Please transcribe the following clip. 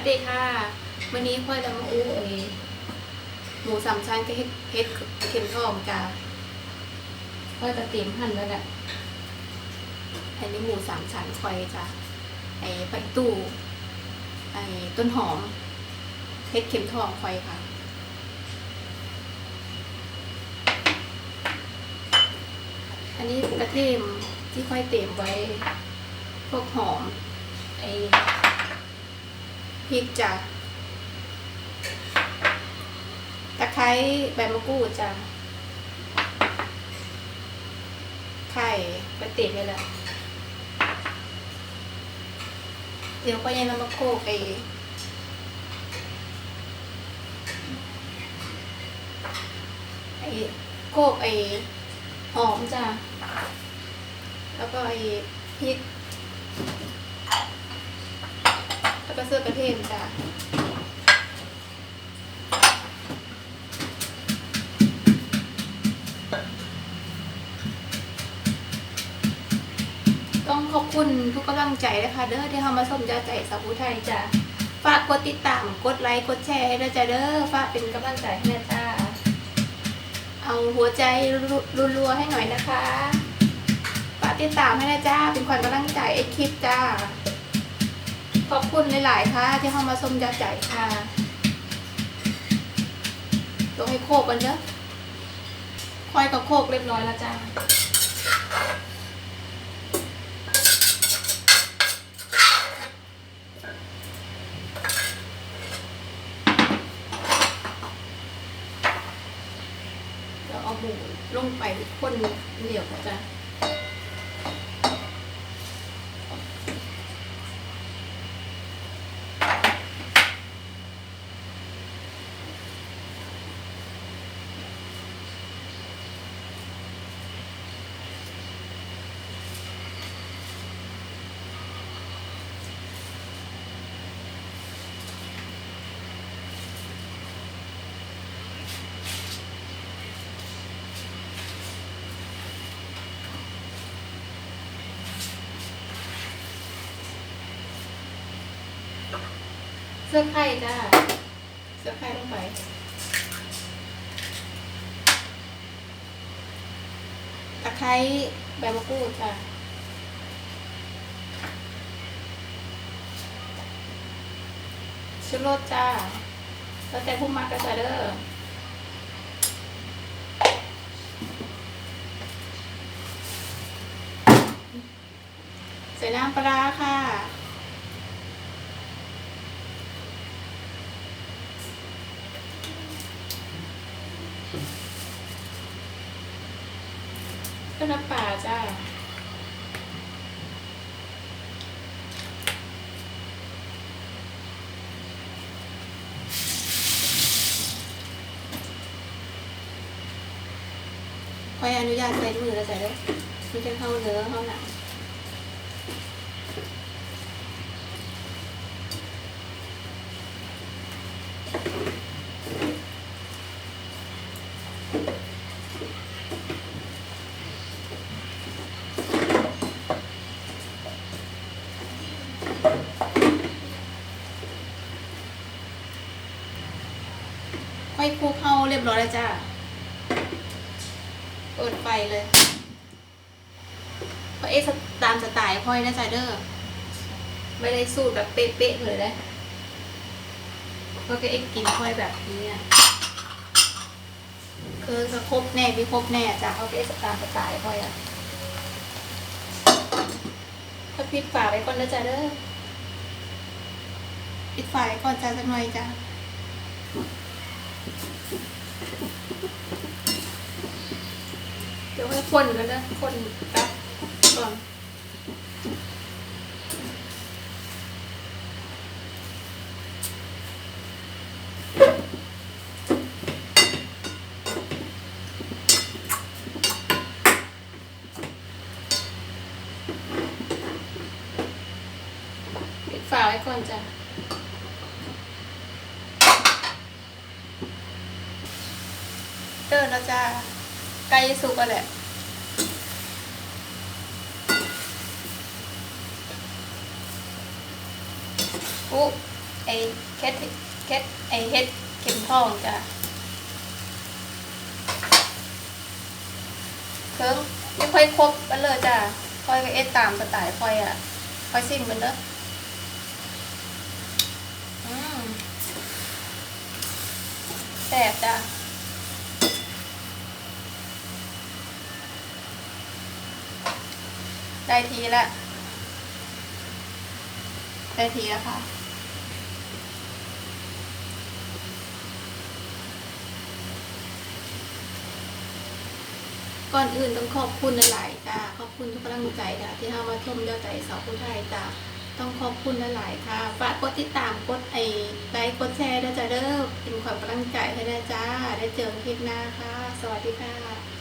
วัสดีค่ะวันนี้พ่อยจะมาอู้เอหมูสามชั้นกับเฮ็ดเฮ็ดเข็มทองจ้าพ่อยจะเตรียมหั่นแล้วแหละอันนี้หมูสามชั้นคอยจ้าไอ้ไปตู้ไอ้ต้นหอมเฮ็ดเข็มทองคอยค่ะอันนี้กระเทียมที่ค่อยเตรียมไว้ พวกหอมไอ้ พริกจ้ะตะไคร้ใบมะกรูดจ้ะไข่กระตียบไปแล้วเดี๋ยวก็ยังนำมาโคกไอ้ไอ้โคกไอ้หอมจ้ะแล้วก็ไอ้พริก ล้วก็เสื้อกระเทมจ้ะต้องขอบคุณทุกกำลังใจนะคะเด้อที่เข้ามาชมจ้าใจสาวผู้ไทยจ้ะฝากกดติดตามกดไลค์กดแชร์ให้ด้วยจ้ะเด้อฝากเป็นกำลังใจให้นะจ้าเอาหัวใจรัวๆให้หน่อยนะคะฝากติดตามให้นะจ้าเป็นขวัญกำลังใจไอ้คลิปจ้า คุณหลายๆค่ะที่เข้ามาชมยาใจค่ะลงให้โคกกันเนอะคอยกับโคกเรียบร้อยแล้วจ้าแล้วเอาหมูลงไปคนเดียวจ้ะ เสื้อไข่จ้า เสื้อไข่ลงไป ตะไคร้ใบมะกรูดจ้ะชูรสจ้า แล้วแต่ผู้มักก็จะเด้อใส่น้ำปลาค่ะ ก็น้ำปลาจ้าขออนุญาตใส่มือแล้วใส่เลยมันจะเข้าเนื้อเข้าหนัง ค่อยคลุกเข้าเรียบร้อยแล้วจ้า เปิดไฟเลยเพราะเอ๊ะตามสไตล์พ่อยนะจ๊ะเด้อ ไม่ได้สูตรแบบเป๊ะๆเลยนะเพราะก็เอ๊ะกินพ่อยแบบนี้อะคือจะครบแน่มีครบแน่จ้ะเพราะเอ๊ะตามสไตล์พ่อยอะก็ปิดฝาไว้ก่อนนะจ๊ะเด้อปิดฝาไว้ก่อนจ้ะสักหน่อยจ้ะ เดี๋ยวให้คนกันนะคนกับก่อนปิดฝาไว้ก่อนจ้ะ เดินแล้วจ้าใกล้สุกแล้วแหละอุ๊ไอเคสเคสไอเฮ็ดเข็มทองจ้ะเครื่งยังค่อยครบกันเลยจ้ะค่อยไปเอ็ดตามสไตล์ค่อยอะค่อยซิมกันเด้ออืมแซ่บจ้ะ ได้ทีละได้ทีแล้วค่ะ ก่อนอื่นต้องขอบคุณหลายๆจ้าขอบคุณทุกกำลังใจจ้ะที่เข้ามาชมเจ้าใจสาวผู้ไทยจ้าต้องขอบคุณหลายๆค่ะ ฝากกดติดตามกดไอไลค์กดแชร์ด้วยจ้าเด้อเป็นความกำลังใจให้นะจ้า ได้เจอคลิปหน้าค่ะ สวัสดีค่ะ